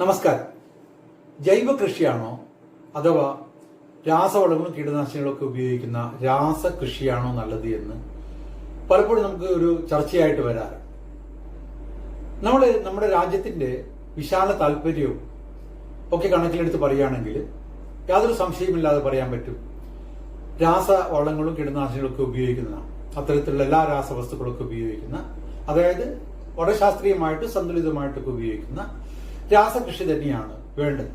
നമസ്കാരം. ജൈവ കൃഷിയാണോ അഥവാ രാസവളങ്ങളും കീടനാശിനികളൊക്കെ ഉപയോഗിക്കുന്ന രാസ കൃഷിയാണോ നല്ലത് എന്ന് പലപ്പോഴും നമുക്ക് ഒരു ചർച്ചയായിട്ട് വരാറുണ്ട് നമ്മൾ നമ്മുടെ രാജ്യത്തിന്റെ വിശാല താല്പര്യവും ഒക്കെ കണക്കിലെടുത്ത് പറയുകയാണെങ്കിൽ യാതൊരു സംശയമില്ലാതെ പറയാൻ പറ്റും. രാസവളങ്ങളും കീടനാശിനികളൊക്കെ ഉപയോഗിക്കുന്നതാണ് അത്തരത്തിലുള്ള എല്ലാ രാസവസ്തുക്കളൊക്കെ ഉപയോഗിക്കുന്ന അതായത് വളരെ ശാസ്ത്രീയമായിട്ട് സന്തുലിതമായിട്ടൊക്കെ ഉപയോഗിക്കുന്ന രാസകൃഷി തന്നെയാണ് വേണ്ടത്.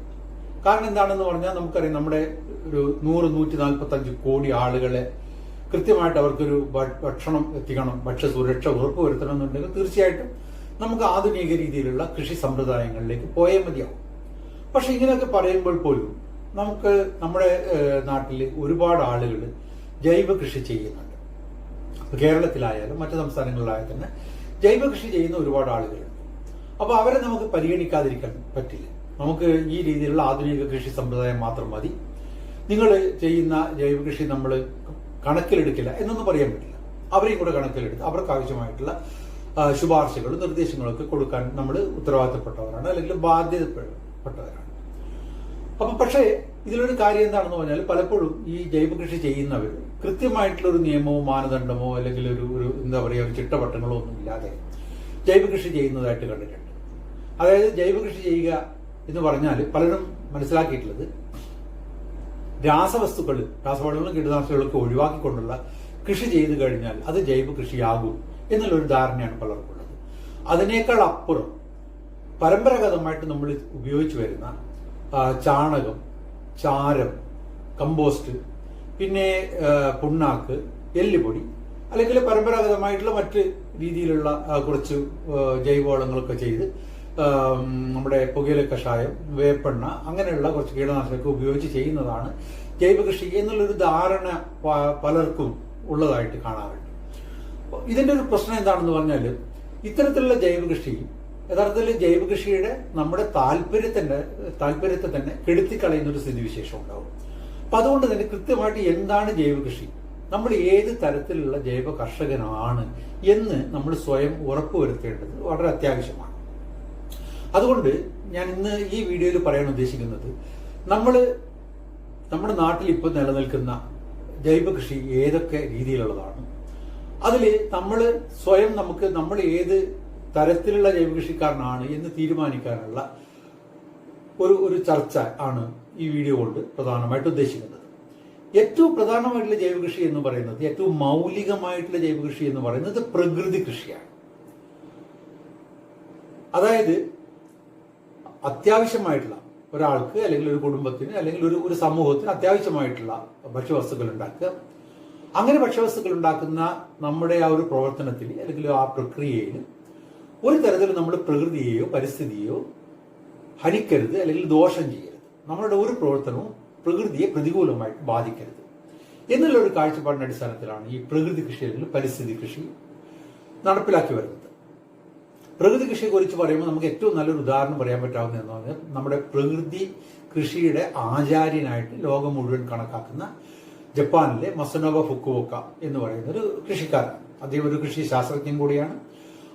കാരണം എന്താണെന്ന് പറഞ്ഞാൽ നമുക്കറിയാം നമ്മുടെ ഒരു നൂറ് നൂറ്റി നാൽപ്പത്തി അഞ്ച് കോടി ആളുകളെ കൃത്യമായിട്ട് അവർക്കൊരു ഭക്ഷണം എത്തിക്കണം ഭക്ഷ്യസുരക്ഷ ഉറപ്പുവരുത്തണം എന്നുണ്ടെങ്കിൽ തീർച്ചയായിട്ടും നമുക്ക് ആധുനിക രീതിയിലുള്ള കൃഷി സമ്പ്രദായങ്ങളിലേക്ക് പോയേ മതിയാവും. പക്ഷെ ഇങ്ങനെയൊക്കെ പറയുമ്പോൾ പോലും നമുക്ക് നമ്മുടെ നാട്ടിൽ ഒരുപാട് ആളുകൾ ജൈവ കൃഷി ചെയ്യുന്നുണ്ട്. കേരളത്തിലായാലും മറ്റു സംസ്ഥാനങ്ങളിലായാലും തന്നെ ജൈവ കൃഷി ചെയ്യുന്ന ഒരുപാട് ആളുകളുണ്ട്. അപ്പൊ അവരെ നമുക്ക് പരിഗണിക്കാതിരിക്കാൻ പറ്റില്ല. നമുക്ക് ഈ രീതിയിലുള്ള ആധുനിക കൃഷി സമ്പ്രദായം മാത്രം മതി. നിങ്ങൾ ചെയ്യുന്ന ജൈവ കൃഷി നമ്മൾ കണക്കിലെടുക്കില്ല എന്നൊന്നും പറയാൻ പറ്റില്ല. അവരെയും കൂടെ കണക്കിലെടുത്ത് അവർക്ക് ആവശ്യമായിട്ടുള്ള ശുപാർശകളും നിർദ്ദേശങ്ങളും ഒക്കെ കൊടുക്കാൻ നമ്മൾ ഉത്തരവാദിത്തപ്പെട്ടവരാണ് അല്ലെങ്കിൽ ബാധ്യതപ്പെട്ടവരാണ്. അപ്പൊ പക്ഷേ ഇതിലൊരു കാര്യം എന്താണെന്ന് പറഞ്ഞാൽ പലപ്പോഴും ഈ ജൈവ കൃഷി ചെയ്യുന്നവർ കൃത്യമായിട്ടുള്ള ഒരു നിയമമോ മാനദണ്ഡമോ അല്ലെങ്കിൽ ഒരു ഒരു എന്താ പറയുക ഒരു ചിട്ടവട്ടങ്ങളോ ഒന്നും ഇല്ലാതെ ജൈവ കൃഷി ചെയ്യുന്നതായിട്ട് കണ്ടിട്ടുണ്ട്. അതായത് ജൈവ കൃഷി ചെയ്യുക എന്ന് പറഞ്ഞാൽ പലരും മനസ്സിലാക്കിയിട്ടുള്ളത് രാസവസ്തുക്കൾ രാസവളങ്ങളും കീടനാശിനികളൊക്കെ ഒഴിവാക്കിക്കൊണ്ടുള്ള കൃഷി ചെയ്തു കഴിഞ്ഞാൽ അത് ജൈവ കൃഷിയാകും എന്നുള്ളൊരു ധാരണയാണ് പലർക്കുള്ളത്. അതിനേക്കാൾ അപ്പുറം പരമ്പരാഗതമായിട്ട് നമ്മൾ ഉപയോഗിച്ചു വരുന്ന ചാണകം ചാരം കമ്പോസ്റ്റ് പിന്നെ പുണ്ണാക്ക് എല്ലുപൊടി അല്ലെങ്കിൽ പരമ്പരാഗതമായിട്ടുള്ള മറ്റ് രീതിയിലുള്ള കുറച്ച് ജൈവവളങ്ങളൊക്കെ ചെയ്ത് നമ്മുടെ പുകയില കഷായം വേപ്പെണ്ണ അങ്ങനെയുള്ള കുറച്ച് കീടനാശിനിയൊക്കെ ഉപയോഗിച്ച് ചെയ്യുന്നതാണ് ജൈവ കൃഷി എന്നുള്ളൊരു ധാരണ പലർക്കും ഉള്ളതായിട്ട് കാണാറുണ്ട്. ഇതിന്റെ ഒരു പ്രശ്നം എന്താണെന്ന് പറഞ്ഞാൽ ഇത്തരത്തിലുള്ള ജൈവ കൃഷി യഥാർത്ഥത്തിൽ ജൈവ കൃഷിയുടെ നമ്മുടെ താല്പര്യത്തിന്റെ താല്പര്യത്തെ തന്നെ കെടുത്തിക്കളയുന്ന ഒരു സ്ഥിതിവിശേഷം ഉണ്ടാവും. അപ്പൊ അതുകൊണ്ട് തന്നെ കൃത്യമായിട്ട് എന്താണ് ജൈവ കൃഷി? നമ്മൾ ഏത് തരത്തിലുള്ള ജൈവ കർഷകനാണ് എന്ന് നമ്മൾ സ്വയം ഉറപ്പുവരുത്തേണ്ടത് വളരെ അത്യാവശ്യമാണ്. അതുകൊണ്ട് ഞാൻ ഇന്ന് ഈ വീഡിയോയിൽ പറയാൻ ഉദ്ദേശിക്കുന്നത് നമ്മൾ നമ്മുടെ നാട്ടിൽ ഇപ്പോൾ നിലനിൽക്കുന്ന ജൈവ കൃഷി ഏതൊക്കെ രീതിയിലുള്ളതാണ്. അതിൽ നമ്മൾ സ്വയം നമുക്ക് നമ്മൾ ഏത് തരത്തിലുള്ള ജൈവ കൃഷിക്കാരനാണ് എന്ന് തീരുമാനിക്കാനുള്ള ഒരു ഒരു ചർച്ച ആണ് ഈ വീഡിയോ കൊണ്ട് പ്രധാനമായിട്ട് ഉദ്ദേശിക്കുന്നത്. ഏറ്റവും പ്രധാനമായിട്ടുള്ള ജൈവ കൃഷി എന്ന് പറയുന്നത് ഏറ്റവും മൗലികമായിട്ടുള്ള ജൈവ കൃഷി എന്ന് പറയുന്നത് പ്രകൃതി കൃഷിയാണ്. അതായത് അത്യാവശ്യമായിട്ടുള്ള ഒരാൾക്ക് അല്ലെങ്കിൽ ഒരു കുടുംബത്തിന് അല്ലെങ്കിൽ ഒരു ഒരു സമൂഹത്തിന് അത്യാവശ്യമായിട്ടുള്ള ഭക്ഷ്യവസ്തുക്കൾ ഉണ്ടാക്കുക. അങ്ങനെ ഭക്ഷ്യവസ്തുക്കൾ ഉണ്ടാക്കുന്ന നമ്മുടെ ആ ഒരു പ്രവർത്തനത്തിൽ അല്ലെങ്കിൽ ആ പ്രക്രിയയിൽ ഒരു തരത്തിൽ നമ്മൾ പ്രകൃതിയെയോ പരിസ്ഥിതിയോ ഹനിക്കരുത് അല്ലെങ്കിൽ ദോഷം ചെയ്യരുത്. നമ്മളുടെ ഒരു പ്രവർത്തനവും പ്രകൃതിയെ പ്രതികൂലമായിട്ട് ബാധിക്കരുത്. എന്നുള്ള ഒരു കാഴ്ചപ്പാടിന്റെ അടിസ്ഥാനത്തിലാണ് ഈ പ്രകൃതി കൃഷി അല്ലെങ്കിൽ പരിസ്ഥിതി കൃഷി നടപ്പിലാക്കി വരുന്നത്. പ്രകൃതി കൃഷിയെക്കുറിച്ച് പറയുമ്പോൾ നമുക്ക് ഏറ്റവും നല്ലൊരു ഉദാഹരണം പറയാൻ പറ്റാവുന്ന എന്ന് പറഞ്ഞാൽ നമ്മുടെ പ്രകൃതി കൃഷിയുടെ ആചാര്യനായിട്ട് ലോകം മുഴുവൻ കണക്കാക്കുന്ന ജപ്പാനിലെ മസനോബ ഫുക്കുവോക്ക എന്ന് പറയുന്ന ഒരു കൃഷിക്കാരൻ. അദ്ദേഹം ഒരു കൃഷി ശാസ്ത്രജ്ഞൻ കൂടിയാണ്.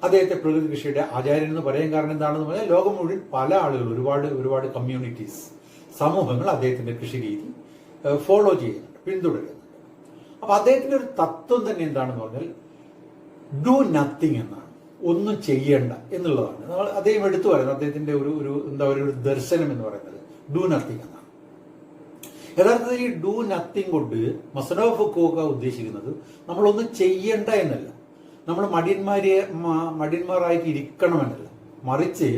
അദ്ദേഹത്തെ പ്രകൃതി കൃഷിയുടെ ആചാര്യൻ എന്ന് പറയാൻ കാരണം എന്താണെന്ന് പറഞ്ഞാൽ ലോകം മുഴുവൻ പല ആളുകൾ ഒരുപാട് ഒരുപാട് കമ്മ്യൂണിറ്റീസ് സമൂഹങ്ങൾ അദ്ദേഹത്തിന്റെ കൃഷി രീതി ഫോളോ ചെയ്യുന്നുണ്ട് പിന്തുടരുന്നുണ്ട്. അപ്പൊ അദ്ദേഹത്തിന്റെ ഒരു തത്വം തന്നെ എന്താണെന്ന് പറഞ്ഞാൽ ഡു നത്തിങ് എന്നാണ്. ഒന്നും ചെയ്യണ്ട എന്നുള്ളതാണ്. നമ്മൾ അദ്ദേഹം എടുത്തു പറയുന്നത് അദ്ദേഹത്തിന്റെ ഒരു ഒരു എന്താ പറയുക ഒരു ദർശനം എന്ന് പറയുന്നത്. ഡു നത്തിങ് എന്നാണ്. യഥാർത്ഥത്തിൽ ഈ ഡു നത്തിങ് കൊണ്ട് മസനോ ഫുക്കോക്ക ഉദ്ദേശിക്കുന്നത് നമ്മളൊന്നും ചെയ്യണ്ട എന്നല്ല. നമ്മൾ മടിയന്മാരെ മടിയന്മാരായിട്ട് ഇരിക്കണമെന്നല്ല മറിച്ച്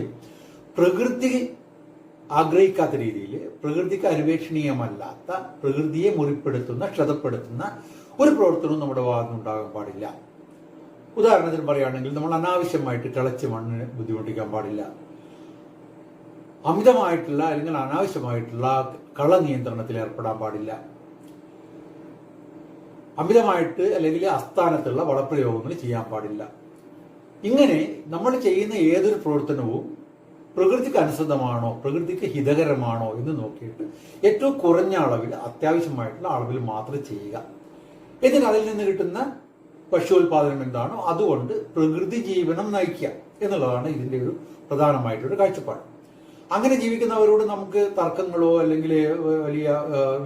പ്രകൃതി ആഗ്രഹിക്കാത്ത രീതിയിൽ പ്രകൃതിക്ക് അന്വേഷണീയമല്ലാത്ത പ്രകൃതിയെ മുറിപ്പെടുത്തുന്ന ക്ഷതപ്പെടുത്തുന്ന ഒരു പ്രവർത്തനവും നമ്മുടെ ഭാഗത്തുനിന്നുണ്ടാകാൻ പാടില്ല. ഉദാഹരണത്തിന് പറയുകയാണെങ്കിൽ നമ്മൾ അനാവശ്യമായിട്ട് തിളച്ച് മണ്ണിന് ബുദ്ധിമുട്ടിക്കാൻ പാടില്ല. അമിതമായിട്ടുള്ള അല്ലെങ്കിൽ അനാവശ്യമായിട്ടുള്ള കള നിയന്ത്രണത്തിൽ ഏർപ്പെടാൻ പാടില്ല. അമിതമായിട്ട് അല്ലെങ്കിൽ അസ്ഥാനത്തുള്ള വളപ്രയോഗങ്ങൾ ചെയ്യാൻ പാടില്ല. ഇങ്ങനെ നമ്മൾ ചെയ്യുന്ന ഏതൊരു പ്രവർത്തനവും പ്രകൃതിക്ക് അനുസൃതമാണോ പ്രകൃതിക്ക് ഹിതകരമാണോ എന്ന് നോക്കിയിട്ട് ഏറ്റവും കുറഞ്ഞ അളവിൽ അത്യാവശ്യമായിട്ടുള്ള അളവിൽ മാത്രം ചെയ്യുക. എന്നിട്ട് അതിൽ നിന്ന് കിട്ടുന്ന ഭക്ഷ്യോൽപാദനം എന്താണോ അതുകൊണ്ട് പ്രകൃതി ജീവനം നയിക്കുക എന്നുള്ളതാണ് ഇതിന്റെ ഒരു പ്രധാനമായിട്ടൊരു കാഴ്ചപ്പാട്. അങ്ങനെ ജീവിക്കുന്നവരോട് നമുക്ക് തർക്കങ്ങളോ അല്ലെങ്കിൽ വലിയ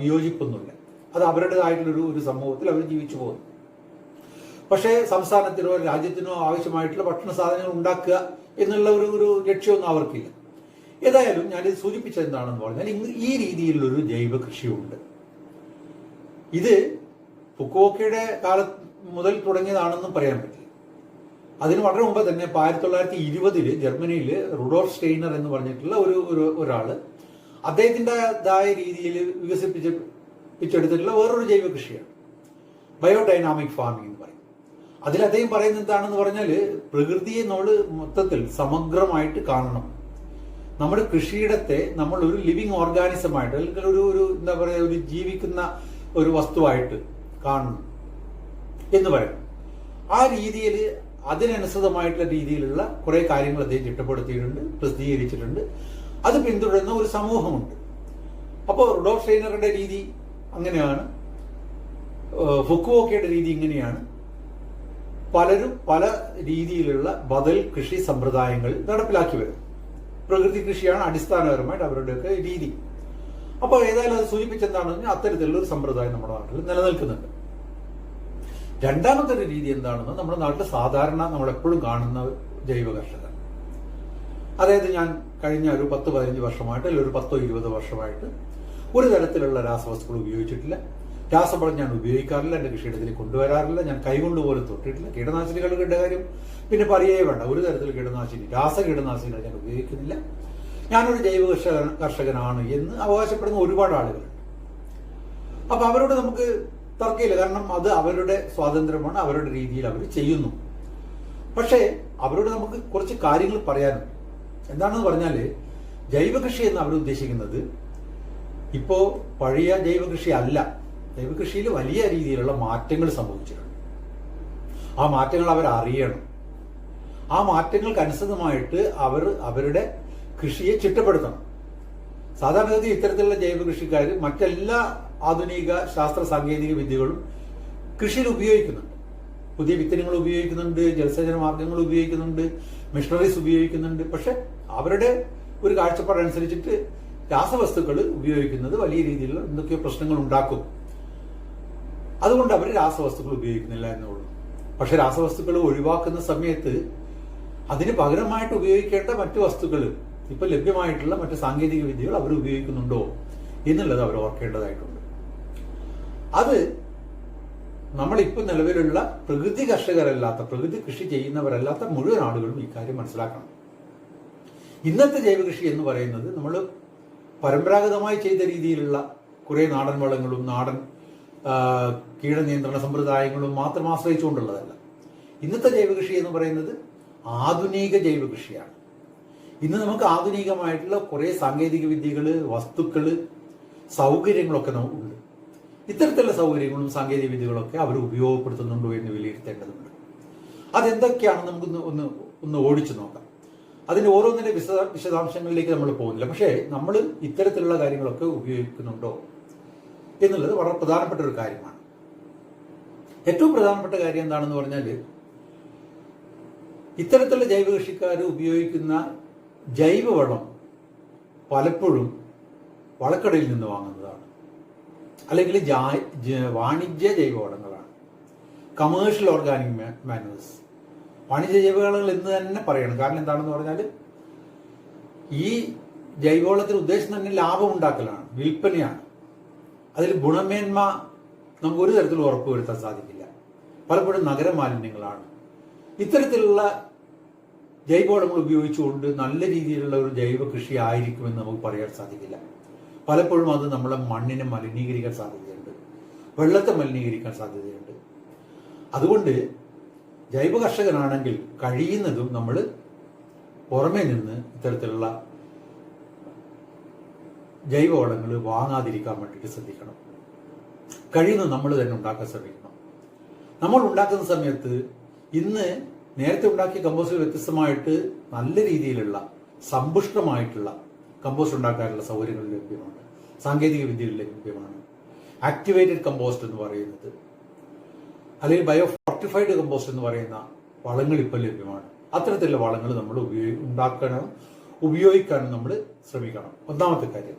വിയോജിപ്പൊന്നുമില്ല. അത് അവരുടേതായിട്ടുള്ളൊരു ഒരു സമൂഹത്തിൽ അവർ ജീവിച്ചു പോകുന്നു. പക്ഷേ സംസ്ഥാനത്തിനോ രാജ്യത്തിനോ ആവശ്യമായിട്ടുള്ള ഭക്ഷണ സാധനങ്ങൾ ഉണ്ടാക്കുക എന്നുള്ള ഒരു ഒരു ലക്ഷ്യമൊന്നും അവർക്കില്ല. ഏതായാലും ഞാനിത് സൂചിപ്പിച്ചത് എന്താണെന്ന് പറഞ്ഞാൽ ഈ രീതിയിലുള്ളൊരു ജൈവ കൃഷിയുണ്ട് ഇത് ഫുക്കോക്കയുടെ കാലത്ത് മുതൽ തുടങ്ങിയതാണെന്നും പറയാൻ പറ്റില്ല. അതിന് വളരെ മുമ്പ് തന്നെ ആയിരത്തി തൊള്ളായിരത്തി ഇരുപതിൽ ജർമ്മനിയിൽ റുഡോൾഫ് സ്റ്റെയിനർ എന്ന് പറഞ്ഞിട്ടുള്ള ഒരു ഒരു ഒരാൾ അദ്ദേഹത്തിന്റെതായ രീതിയിൽ വികസിപ്പിച്ച് പിച്ചെടുത്തിട്ടുള്ള വേറൊരു ജൈവ കൃഷിയാണ്. ബയോഡൈനാമിക് ഫാമിംഗ് എന്ന് പറയും. അതിൽ അദ്ദേഹം പറയുന്നത് എന്താണെന്ന് പറഞ്ഞാൽ പ്രകൃതിയെ നമ്മൾ മൊത്തത്തിൽ സമഗ്രമായിട്ട് കാണണം. നമ്മുടെ കൃഷിയിടത്തെ നമ്മൾ ഒരു ലിവിങ് ഓർഗാനിസമായിട്ട് അല്ലെങ്കിൽ ഒരു ഒരു എന്താ പറയുക ഒരു ജീവിക്കുന്ന ഒരു വസ്തുവായിട്ട് കാണണം. എന്ന് പറയും. ആ രീതിയിൽ അതിനനുസൃതമായിട്ടുള്ള രീതിയിലുള്ള കുറെ കാര്യങ്ങൾ അദ്ദേഹം ചിട്ടപ്പെടുത്തിയിട്ടുണ്ട് പ്രസിദ്ധീകരിച്ചിട്ടുണ്ട്. അത് പിന്തുടരുന്ന ഒരു സമൂഹമുണ്ട്. അപ്പോൾ റുഡോഫ് ഷൈനറുടെ രീതി അങ്ങനെയാണ്. ഫുക്കുവോക്കയുടെ രീതി ഇങ്ങനെയാണ്. പലരും പല രീതിയിലുള്ള ബദൽ കൃഷി സമ്പ്രദായങ്ങൾ നടപ്പിലാക്കി വരും പ്രകൃതി കൃഷിയാണ് അടിസ്ഥാനപരമായിട്ട് അവരുടെയൊക്കെ രീതി. അപ്പോൾ ഏതായാലും അത് സൂചിപ്പിച്ചെന്താണെന്ന് അത്തരത്തിലുള്ള ഒരു സമ്പ്രദായം നമ്മുടെ നാട്ടിൽ നിലനിൽക്കുന്നുണ്ട്. രണ്ടാമത്തെ ഒരു രീതി എന്താണെന്ന് നമ്മുടെ നാട്ടിൽ സാധാരണ നമ്മൾ എപ്പോഴും കാണുന്ന ജൈവ കർഷകർ അതായത് ഞാൻ കഴിഞ്ഞ ഒരു പത്ത് പതിനഞ്ച് വർഷമായിട്ട് അല്ലെങ്കിൽ ഒരു പത്തോ ഇരുപതോ വർഷമായിട്ട് ഒരു തരത്തിലുള്ള രാസവസ്തുക്കൾ ഉപയോഗിച്ചിട്ടില്ല. രാസവളം ഞാൻ ഉപയോഗിക്കാറില്ല എന്റെ കൃഷിയിടത്തിൽ കൊണ്ടുവരാറില്ല ഞാൻ കൈകൊണ്ട് പോലും തൊട്ടിട്ടില്ല കീടനാശിനികളുടെ കാര്യം. പിന്നെ പറയേ വേണ്ട ഒരു തരത്തിൽ കീടനാശിനി രാസ കീടനാശിനികൾ ഞാൻ ഉപയോഗിക്കുന്നില്ല. ഞാനൊരു ജൈവ കർഷക കർഷകനാണ് എന്ന് അവകാശപ്പെടുന്ന ഒരുപാട് ആളുകളുണ്ട്. അപ്പൊ അവരോട് നമുക്ക് തർക്കമില്ല കാരണം അത് അവരുടെ സ്വാതന്ത്ര്യമാണ് അവരുടെ രീതിയിൽ അവർ ചെയ്യുന്നു. പക്ഷേ അവരോട് നമുക്ക് കുറച്ച് കാര്യങ്ങൾ പറയാനുണ്ട് എന്താണെന്ന് പറഞ്ഞാൽ ജൈവകൃഷി എന്ന് അവർ ഉദ്ദേശിക്കുന്നത്. ഇപ്പോ പഴയ ജൈവകൃഷി അല്ല. ജൈവകൃഷിയിൽ വലിയ രീതിയിലുള്ള മാറ്റങ്ങൾ സംഭവിച്ചിട്ടുണ്ട്. ആ മാറ്റങ്ങൾ അവർ അറിയണം. ആ മാറ്റങ്ങൾക്ക് അനുസൃതമായിട്ട് അവർ അവരുടെ കൃഷിയെ ചിട്ടപ്പെടുത്തണം. സാധാരണഗതി ഇത്തരത്തിലുള്ള ജൈവകൃഷിക്കാർ മറ്റെല്ലാ ആധുനിക ശാസ്ത്ര സാങ്കേതിക വിദ്യകളും കൃഷിയിൽ ഉപയോഗിക്കുന്നുണ്ട്. പുതിയ വിത്തനങ്ങൾ ഉപയോഗിക്കുന്നുണ്ട് ജലസേചന മാർഗങ്ങൾ ഉപയോഗിക്കുന്നുണ്ട് മിഷണറീസ് ഉപയോഗിക്കുന്നുണ്ട്. പക്ഷെ അവരുടെ ഒരു കാഴ്ചപ്പാടനുസരിച്ചിട്ട് രാസവസ്തുക്കൾ ഉപയോഗിക്കുന്നത് വലിയ രീതിയിലുള്ള എന്തൊക്കെയോ പ്രശ്നങ്ങൾ ഉണ്ടാക്കും അതുകൊണ്ട് അവർ രാസവസ്തുക്കൾ ഉപയോഗിക്കുന്നില്ല എന്നുള്ളൂ. പക്ഷെ രാസവസ്തുക്കൾ ഒഴിവാക്കുന്ന സമയത്ത് അതിന് പകരമായിട്ട് ഉപയോഗിക്കേണ്ട മറ്റു വസ്തുക്കൾ ഇപ്പൊ ലഭ്യമായിട്ടുള്ള മറ്റു സാങ്കേതിക വിദ്യകൾ അവർ ഉപയോഗിക്കുന്നുണ്ടോ എന്നുള്ളത് അവർ ഓർക്കേണ്ടതായിട്ടുണ്ട്. അത് നമ്മളിപ്പോൾ നിലവിലുള്ള പ്രകൃതി കർഷകരല്ലാത്ത പ്രകൃതി കൃഷി ചെയ്യുന്നവരല്ലാത്ത മുഴുവൻ ആളുകളും ഇക്കാര്യം മനസ്സിലാക്കണം. ഇന്നത്തെ ജൈവകൃഷി എന്ന് പറയുന്നത് നമ്മൾ പരമ്പരാഗതമായി ചെയ്ത രീതിയിലുള്ള കുറേ നാടൻ വളങ്ങളും നാടൻ കീടനിയന്ത്രണ സമ്പ്രദായങ്ങളും മാത്രം ആശ്രയിച്ചുകൊണ്ടുള്ളതല്ല. ഇന്നത്തെ ജൈവകൃഷി എന്ന് പറയുന്നത് ആധുനിക ജൈവകൃഷിയാണ്. ഇന്ന് നമുക്ക് ആധുനികമായിട്ടുള്ള കുറെ സാങ്കേതിക വിദ്യകൾ വസ്തുക്കൾ സൗകര്യങ്ങളൊക്കെ നമുക്ക് ഉണ്ട്. ഇത്തരത്തിലുള്ള സൗകര്യങ്ങളും സാങ്കേതിക വിദ്യകളൊക്കെ അവർ ഉപയോഗപ്പെടുത്തുന്നുണ്ടോ എന്ന് വിലയിരുത്തേണ്ടതുണ്ട്. അതെന്തൊക്കെയാണെന്ന് നമുക്കൊന്ന് ഒന്ന് ഒന്ന് ഓടിച്ചു നോക്കാം. അതിന് ഓരോന്നിന്റെ വിശദ വിശദാംശങ്ങളിലേക്ക് നമ്മൾ പോകുന്നില്ല. പക്ഷേ നമ്മൾ ഇത്തരത്തിലുള്ള കാര്യങ്ങളൊക്കെ ഉപയോഗിക്കുന്നുണ്ടോ എന്നുള്ളത് വളരെ പ്രധാനപ്പെട്ട ഒരു കാര്യമാണ്. ഏറ്റവും പ്രധാനപ്പെട്ട കാര്യം എന്താണെന്ന് പറഞ്ഞാൽ ഇത്തരത്തിലുള്ള ജൈവ കൃഷിക്കാർ ഉപയോഗിക്കുന്ന ജൈവവളം പലപ്പോഴും വളക്കടയിൽ നിന്ന് വാങ്ങുന്നതാണ്. അല്ലെങ്കിൽ വാണിജ്യ ജൈവവളങ്ങളാണ് കമേഴ്ഷ്യൽ ഓർഗാനിക് മാനുവേഴ്സ് വാണിജ്യ ജൈവവളങ്ങൾ എന്ന് തന്നെ പറയണം. കാരണം എന്താണെന്ന് പറഞ്ഞാൽ ഈ ജൈവവളത്തിന് ഉദ്ദേശം തന്നെ ലാഭം ഉണ്ടാക്കലാണ് വിൽപ്പനയാണ്. അതിൽ ഗുണമേന്മ നമുക്ക് ഒരു തരത്തിലും ഉറപ്പുവരുത്താൻ സാധിക്കില്ല. പലപ്പോഴും നഗരമാലിന്യങ്ങളാണ്. ഇത്തരത്തിലുള്ള ജൈവവളങ്ങൾ ഉപയോഗിച്ചുകൊണ്ട് നല്ല രീതിയിലുള്ള ഒരു ജൈവ കൃഷി ആയിരിക്കുമെന്ന് നമുക്ക് പറയാൻ സാധിക്കില്ല. പലപ്പോഴും അത് നമ്മളെ മണ്ണിനെ മലിനീകരിക്കാൻ സാധ്യതയുണ്ട്. വെള്ളത്തെ മലിനീകരിക്കാൻ സാധ്യതയുണ്ട്. അതുകൊണ്ട് ജൈവ കർഷകനാണെങ്കിൽ കഴിയുന്നതും നമ്മൾ പുറമേ നിന്ന് ഇത്തരത്തിലുള്ള ജൈവവളങ്ങൾ വാങ്ങാതിരിക്കാൻ വേണ്ടിയിട്ട് ശ്രദ്ധിക്കണം. കഴിയുന്നത് നമ്മൾ തന്നെ ഉണ്ടാക്കാൻ ശ്രമിക്കണം. നമ്മൾ ഉണ്ടാക്കുന്ന സമയത്ത് ഇന്ന് നേരത്തെ ഉണ്ടാക്കിയ കമ്പോസ്റ്റിൽ വ്യത്യസ്തമായിട്ട് നല്ല രീതിയിലുള്ള സമ്പുഷ്ടമായിട്ടുള്ള കമ്പോസ്റ്റ് ഉണ്ടാക്കാനുള്ള സൗകര്യങ്ങൾ ലഭ്യമാണ്. സാങ്കേതിക വിദ്യകൾ ലഭ്യമാണ്. ആക്ടിവേറ്റഡ് കമ്പോസ്റ്റ് എന്ന് പറയുന്നത് അല്ലെങ്കിൽ ബയോ ഫോർട്ടിഫൈഡ് കമ്പോസ്റ്റ് എന്ന് പറയുന്ന വളങ്ങൾ ഇപ്പോൾ ലഭ്യമാണ്. അത്തരത്തിലുള്ള വളങ്ങൾ നമ്മൾ ഉപയോഗി ഉണ്ടാക്കണം ഉപയോഗിക്കാനും നമ്മൾ ശ്രമിക്കണം. ഒന്നാമത്തെ കാര്യം.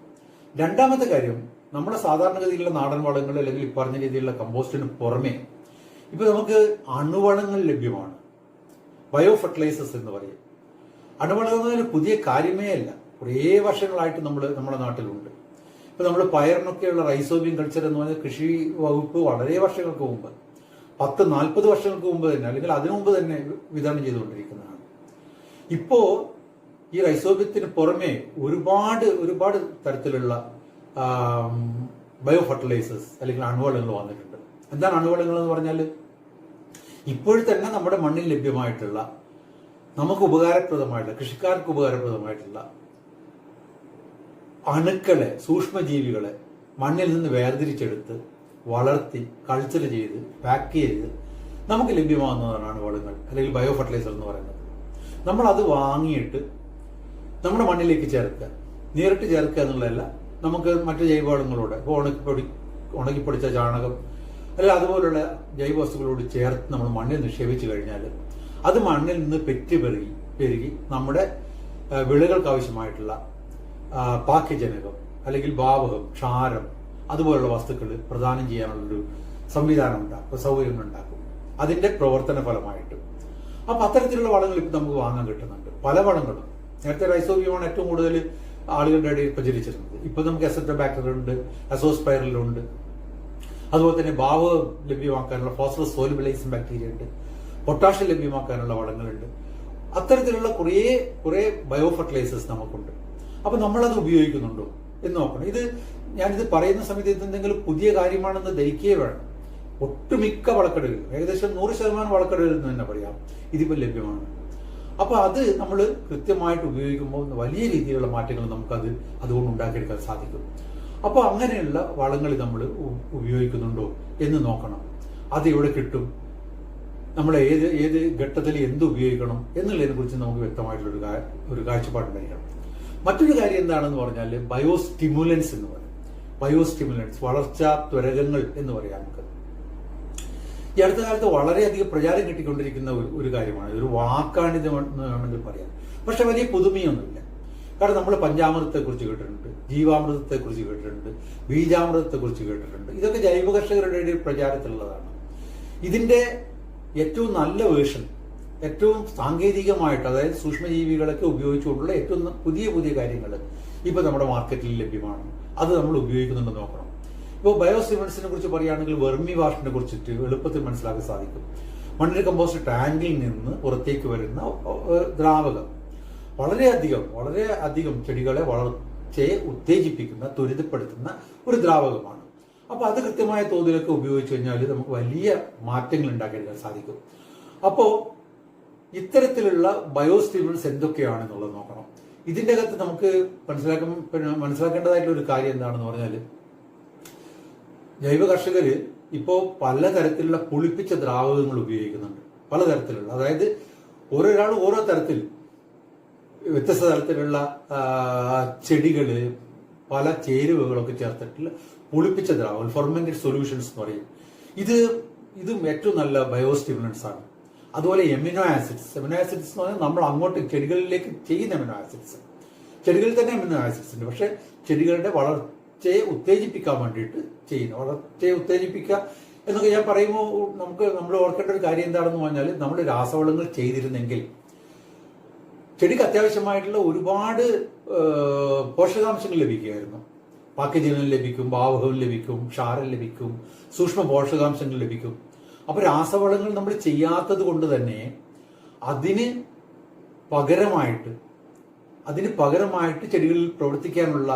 രണ്ടാമത്തെ കാര്യം നമ്മുടെ സാധാരണഗതിയിലുള്ള നാടൻ വളങ്ങൾ അല്ലെങ്കിൽ പറഞ്ഞ രീതിയിലുള്ള കമ്പോസ്റ്റിന് പുറമെ ഇപ്പൊ നമുക്ക് അണുവളങ്ങൾ ലഭ്യമാണ്. ബയോ ഫെർട്ടിലൈസേഴ്സ് എന്ന് പറയും. അണുവളങ്ങൾ പുതിയ കാര്യമേ അല്ല. കുറേ വർഷങ്ങളായിട്ട് നമ്മൾ നമ്മുടെ നാട്ടിലുണ്ട്. ഇപ്പം നമ്മൾ പയറിനൊക്കെയുള്ള റൈസോബിയം കൾച്ചർ എന്ന് പറഞ്ഞാൽ കൃഷി വകുപ്പ് വളരെ വർഷങ്ങൾക്ക് മുമ്പ് പത്ത് നാൽപ്പത് വർഷങ്ങൾക്ക് മുമ്പ് തന്നെ അല്ലെങ്കിൽ അതിനു മുമ്പ് തന്നെ വിതരണം ചെയ്തുകൊണ്ടിരിക്കുന്നതാണ്. ഇപ്പോൾ ഈ റൈസോബിയത്തിന് പുറമെ ഒരുപാട് ഒരുപാട് തരത്തിലുള്ള ബയോ ഫെർട്ടിലൈസേഴ്സ് അല്ലെങ്കിൽ അണുവളങ്ങൾ വന്നിട്ടുണ്ട്. എന്താണ് അണുവളങ്ങൾ എന്ന് പറഞ്ഞാൽ? ഇപ്പോൾ തന്നെ നമ്മുടെ മണ്ണിൽ ലഭ്യമായിട്ടുള്ള നമുക്ക് ഉപകാരപ്രദമായിട്ടുള്ള കൃഷിക്കാർക്ക് ഉപകാരപ്രദമായിട്ടുള്ള അണുക്കളെ സൂക്ഷ്മജീവികളെ മണ്ണിൽ നിന്ന് വേർതിരിച്ചെടുത്ത് വളർത്തി കൾച്ചർ ചെയ്ത് പാക്ക് ചെയ്ത് നമുക്ക് ലഭ്യമാകുന്നതാണ് വളങ്ങൾ അല്ലെങ്കിൽ ബയോ ഫെർട്ടിലൈസർ എന്ന് പറയുന്നത്. നമ്മൾ അത് വാങ്ങിയിട്ട് നമ്മുടെ മണ്ണിലേക്ക് ചേർക്കുക. നേരിട്ട് ചേർക്കുക എന്നുള്ളതല്ല നമുക്ക് മറ്റു ജൈവവളങ്ങളോട് ഇപ്പോൾ ഉണക്കിപ്പൊടി ഉണക്കിപ്പൊടിച്ച ചാണകം അല്ല അതുപോലുള്ള ജൈവ ജൈവവസ്തുക്കളോട് ചേർത്ത് നമ്മൾ മണ്ണിൽ നിക്ഷേപിച്ചു കഴിഞ്ഞാൽ അത് മണ്ണിൽ നിന്ന് പെറ്റ് പെരുകി പെരുകി നമ്മുടെ വിളകൾക്ക് ആവശ്യമായിട്ടുള്ള പാക്യജനകം അല്ലെങ്കിൽ ഭാവകം ക്ഷാരം അതുപോലുള്ള വസ്തുക്കൾ പ്രദാനം ചെയ്യാനുള്ളൊരു സംവിധാനം ഉണ്ടാക്കും സൗകര്യങ്ങൾ ഉണ്ടാക്കും. അതിന്റെ പ്രവർത്തന ഫലമായിട്ട്. അപ്പൊ അത്തരത്തിലുള്ള വളങ്ങൾ ഇപ്പൊ നമുക്ക് വാങ്ങാൻ കിട്ടുന്നുണ്ട്. പല വളങ്ങളും. നേരത്തെ റൈസോബിയമാണ് ഏറ്റവും കൂടുതൽ ആളുകളുടെ ഇടയിൽ പ്രചരിച്ചിരുന്നത്. ഇപ്പൊ നമുക്ക് എസെറ്റോ ബാക്ടറി ഉണ്ട്. അസോസ്പൈറലുണ്ട് അതുപോലെ തന്നെ ബാവ് ലഭ്യമാക്കാനുള്ള ഫോസ്ഫറസ് സോലിബിലൈസിംഗ് ബാക്ടീരിയ ഉണ്ട്. പൊട്ടാഷ്യം ലഭ്യമാക്കാനുള്ള വളങ്ങളുണ്ട്. അത്തരത്തിലുള്ള കുറേ കുറേ ബയോ ഫെർട്ടിലൈസേഴ്സ് നമുക്കുണ്ട്. അപ്പൊ നമ്മളത് ഉപയോഗിക്കുന്നുണ്ടോ എന്ന് നോക്കണം. ഇത് ഞാനിത് പറയുന്ന സമയത്ത് ഇതെന്തെങ്കിലും പുതിയ കാര്യമാണെന്ന് ധരിക്കുകയേ വേണം. ഒട്ടുമിക്ക വളക്കടകൾ ഏകദേശം നൂറ് ശതമാനം വളക്കടകളിൽ എന്ന് തന്നെ പറയാം. ഇതിപ്പോൾ ലഭ്യമാണ്. അപ്പൊ അത് നമ്മൾ കൃത്യമായിട്ട് ഉപയോഗിക്കുമ്പോൾ വലിയ രീതിയിലുള്ള മാറ്റങ്ങൾ നമുക്കത് അതുകൊണ്ട് ഉണ്ടാക്കിയെടുക്കാൻ സാധിക്കും. അപ്പൊ അങ്ങനെയുള്ള വളങ്ങൾ നമ്മൾ ഉപയോഗിക്കുന്നുണ്ടോ എന്ന് നോക്കണം. അത് എവിടെ കിട്ടും? നമ്മൾ ഏത് ഏത് ഘട്ടത്തിൽ എന്ത് ഉപയോഗിക്കണം എന്നുള്ളതിനെ കുറിച്ച് നമുക്ക് വ്യക്തമായിട്ടുള്ള ഒരു കാഴ്ചപ്പാട് കാഴ്ചപ്പാടുണ്ടായിരിക്കണം മറ്റൊരു കാര്യം എന്താണെന്ന് പറഞ്ഞാൽ ബയോസ്റ്റിമുലൻസ് എന്ന് പറയും. ബയോസ്റ്റിമുലൻസ് വളർച്ചാ ത്വരകങ്ങൾ എന്ന് പറയാം നമുക്ക്. ഈ അടുത്ത കാലത്ത് വളരെയധികം പ്രചാരം കിട്ടിക്കൊണ്ടിരിക്കുന്ന ഒരു കാര്യമാണ്. ഒരു വാക്കാണിത് വേണമെങ്കിൽ പറയാം. പക്ഷെ വലിയ പുതുമയൊന്നുമില്ല. കാരണം നമ്മൾ പഞ്ചാമൃതത്തെ കുറിച്ച് കേട്ടിട്ടുണ്ട് ജീവാമൃതത്തെ കുറിച്ച് കേട്ടിട്ടുണ്ട് ബീജാമൃതത്തെ കുറിച്ച് കേട്ടിട്ടുണ്ട്. ഇതൊക്കെ ജൈവ കർഷകരുടെ പ്രചാരത്തിലുള്ളതാണ്. ഇതിന്റെ ഏറ്റവും നല്ല വേർഷൻ ഏറ്റവും സാങ്കേതികമായിട്ട് അതായത് സൂക്ഷ്മജീവികളൊക്കെ ഉപയോഗിച്ചുകൊണ്ടുള്ള ഏറ്റവും പുതിയ പുതിയ കാര്യങ്ങൾ ഇപ്പൊ നമ്മുടെ മാർക്കറ്റിൽ ലഭ്യമാണ്. അത് നമ്മൾ ഉപയോഗിക്കുന്നുണ്ടെന്ന് നോക്കണം. ഇപ്പോൾ ബയോസിമെൻസിനെ കുറിച്ച് പറയുകയാണെങ്കിൽ വെർമി വാഷിനെ കുറിച്ചിട്ട് എളുപ്പത്തിൽ മനസ്സിലാക്കാൻ സാധിക്കും. മണ്ണിര കമ്പോസ്റ്റ് ടാങ്കിൽ നിന്ന് പുറത്തേക്ക് വരുന്ന ദ്രാവകം. വളരെയധികം വളരെ അധികം ചെടികളെ വളർച്ചയെ ഉത്തേജിപ്പിക്കുന്ന ത്വരിതപ്പെടുത്തുന്ന ഒരു ദ്രാവകമാണ്. അപ്പോൾ അത് കൃത്യമായ തോതിലൊക്കെ ഉപയോഗിച്ച് കഴിഞ്ഞാൽ നമുക്ക് വലിയ മാറ്റങ്ങൾ ഉണ്ടാക്കിയെടുക്കാൻ സാധിക്കും. അപ്പോ ഇത്തരത്തിലുള്ള ബയോസ്റ്റിമുലൻസ് എന്തൊക്കെയാണെന്നുള്ളത് നോക്കണം. ഇതിന്റെ അകത്ത് നമുക്ക് മനസ്സിലാക്കാൻ മനസ്സിലാക്കേണ്ടതായിട്ടുള്ള ഒരു കാര്യം എന്താണെന്ന് പറഞ്ഞാൽ ജൈവ കർഷകർ ഇപ്പോൾ പലതരത്തിലുള്ള പുളിപ്പിച്ച ദ്രാവകങ്ങൾ ഉപയോഗിക്കുന്നുണ്ട്. പലതരത്തിലുള്ള. അതായത് ഓരോരാൾ ഓരോ തരത്തിൽ വ്യത്യസ്ത തരത്തിലുള്ള ചെടികൾ പല ചേരുവകളൊക്കെ ചേർത്തിട്ടുള്ള പുളിപ്പിച്ച ദ്രാവകങ്ങൾ ഫെർമെന്റഡ് സൊല്യൂഷൻസ് എന്ന് പറയും. ഇത് ഇതും ഏറ്റവും നല്ല ബയോസ്റ്റിമുലൻസ് ആണ് അതുപോലെ എമിനോ ആസിഡ്സ് എമിനോ ആസിഡ്സ് എന്ന് പറഞ്ഞാൽ നമ്മൾ അങ്ങോട്ട് ചെടികളിലേക്ക് ചെയ്യുന്ന എമിനോ ആസിഡ്സ് ചെടികളിൽ തന്നെ എമിനോ ആസിഡ്സ് ഉണ്ട്. പക്ഷെ ചെടികളുടെ വളർച്ചയെ ഉത്തേജിപ്പിക്കാൻ വേണ്ടിയിട്ട് ചെയ്യുന്നു വളർച്ചയെ ഉത്തേജിപ്പിക്കുക എന്നൊക്കെ ഞാൻ പറയുമ്പോൾ നമുക്ക് നമ്മൾ ഓർക്കേണ്ട ഒരു കാര്യം എന്താണെന്ന് പറഞ്ഞാൽ നമ്മൾ രാസവളങ്ങൾ ചെയ്തിരുന്നെങ്കിൽ ചെടിക്ക് അത്യാവശ്യമായിട്ടുള്ള ഒരുപാട് പോഷകാംശങ്ങൾ ലഭിക്കുമായിരുന്നു. പാക്യജീവനം ലഭിക്കും ഭാവകം ലഭിക്കും ക്ഷാരം ലഭിക്കും സൂക്ഷ്മ പോഷകാംശങ്ങൾ ലഭിക്കും. അപ്പൊ രാസവളങ്ങൾ നമ്മൾ ചെയ്യാത്തത് കൊണ്ട് തന്നെ അതിന് പകരമായിട്ട് അതിന് പകരമായിട്ട് ചെടികളിൽ പ്രവർത്തിക്കാനുള്ള